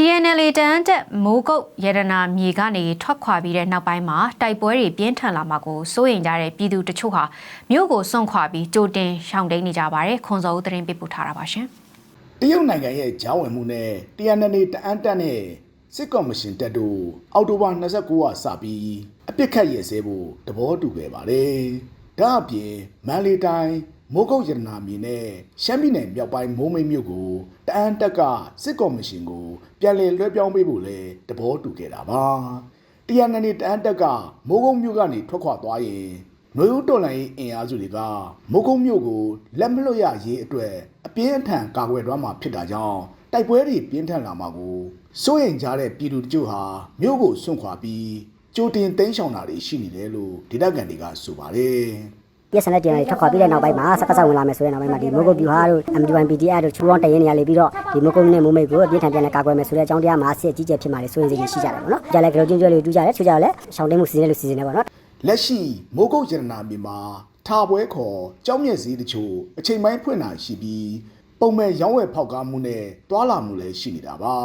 TNL တန်တက်မိုးကုတ်ရတနာမြေကနေထွက်ခွာပြီးတဲ့နောက်ပိုင်းမှာတိုက်ပွဲတွေပြင်းထန်လာမှာကိုစိုးရိမ်ကြတဲ့ပြည်သူတချို့ဟာမြို့ကိုစွန့်ခွာပြီးကြိုတင်ရှောင်တိန်နေကြပါတယ်ခွန်စောဦးသတင်းပေးပို့ထားတာပါရှင်တရုတ်နိုင်ငံရဲ့ဂျားဝင်မှုနဲ့တရန်နေတအန်တက်နဲ့စစ်ကော်မရှင်တက်တို့အောက်တိုဘာ29ရက်စပြီးအပြစ်ခတ်ရဲစဲဖို့တဘောတူခဲ့ပါတယ်။ဒါအပြင်မန္တလေးတိုင်း မိုးကုတ်ရတနာမြေနဲ့ရှမ်းပြည်နယ်မြောက်ပိုင်းမိုးမိတ်မြို့ကိုတအန်တက်ကစစ်ကော်မရှင်ကိုပြန်လည်လွှဲပြောင်းပေးဖို့လည်းတဘောတူခဲ့တာပါ။တရန်နေတအန်တက်ကမိုးကုတ်မြို့ကနေထွက်ခွာသွားရင်နွေဦးတော်လိုင်းအင်အားစုတွေကမုတ်ကုံမြို့ကိုလက်မလွတ်ရရေးအတွက်အပြင်းအထန်ကာကွယ်သွားမှာဖြစ်တာကြောင့်တိုက်ပွဲတွေပြင်းထန်လာမှာကိုစိုးရိမ်ကြတဲ့ပြည်သူတချို့ဟာမြို့ကိုစွန့်ခွာပြီးကြိုတင်သိမ်းဆောင်တာတွေရှိနေတယ်လို့ဒေသခံတွေကဆိုပါတယ် ပြက်စလက်တင်တွေထွက်ခွာပြီးတဲ့နောက်ပိုင်းမှာစက္ကစဝင်လာမယ်ဆိုတဲ့နောက်ပိုင်းမှာဒီမိုးကုတ်ပြူဟာတို့ MD1 PDR တို့ချူအောင်တရင်နေရာလေပြီးတော့ဒီမိုးကုတ်နဲ့မိုးမိတ်ကိုအပြည့်ထန်ပြန်လဲကာကွယ်မယ်ဆိုတဲ့အကြောင်းတရားမှာစစ်ကြီးကျယ်ဖြစ်မှာလေဆိုရင်စီရှိကြတယ်ပေါ့နော်။ကြလဲကြောချင်းကျွဲလေးတူးကြတယ်ချူကြလဲရှောင်းတိန်မှုစီစဉ်လို့စီစဉ်နေပေါ့နော်လက်ရှိမိုးကုတ်ရတနာမြေမှာထာပွဲခေါ်ကြောင်းမြက်စည်းတချို့အချိန်ပိုင်းဖွင့်တာရှိပြီးပုံမဲ့ရောင်းဝယ်ဖောက်ကားမှုနဲ့တွာလာမှုလည်းရှိနေတာပါ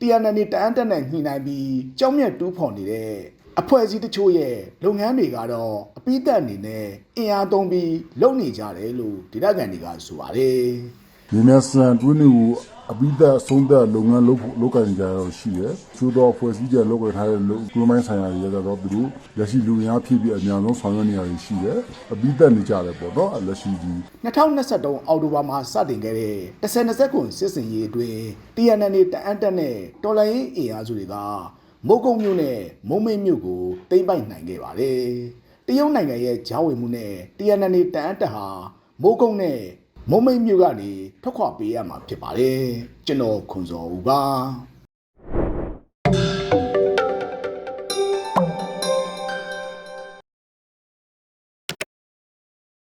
တရားနယ်နေတအန်းတက်နဲ့ညှိနှိုင်းပြီးကြောင်းမြက်တူးဖော်နေတဲ့ အဖွဲ့အစည်းတချို့ရဲ့လုပ်ငန်းတွေကတော့အပိသက်အနေနဲ့အင်အားသုံးပြီးလုပ်နေကြတယ်လို့ဒေသခံတွေကဆိုပါတယ်ဒီနေ့ဆန်တွင်းတွေကိုအပိသက်အဆုံးသက်လုပ်ငန်းလုပ်ဖို့လုပ်ကိုင်ကြရတော့ရှိတယ်။ချိုးတော့ဖွဲ့စည်းကြလုပ်ကိုင်ထားတဲ့လူကုလမိုင်းဆိုင်ရာတွေရတော့သူတို့လက်ရှိလူများဖြစ်ပြီးအများဆုံးဆောင်ရွက်နေရရှိတယ်။အပိသက်နေကြတယ်ပေါ့နော်လက်ရှိဒီ2023အောက်တိုဘာမှာစတင်ခဲ့တဲ့10-20ခုစစ်စင်ရေးအတွင်း TNN တအန်းတက်နဲ့တော်လိုင်းရေးအင်အားစုတွေက မိုးကုံမြို့နဲ့မုံမိတ်မြို့ကိုသိမ်းပိုက်နိုင်ခဲ့ပါတယ်။တရုတ်နိုင်ငံရဲ့ဂျားဝင်မှုနဲ့ TNN တအန်းတက်ဟာမိုးကုံနဲ့မုံမိတ်မြို့ကနေထွက်ခွာပေးရမှာဖြစ်ပါတယ်။ကျွန်တော်ခွန်စော်ဦးပါ။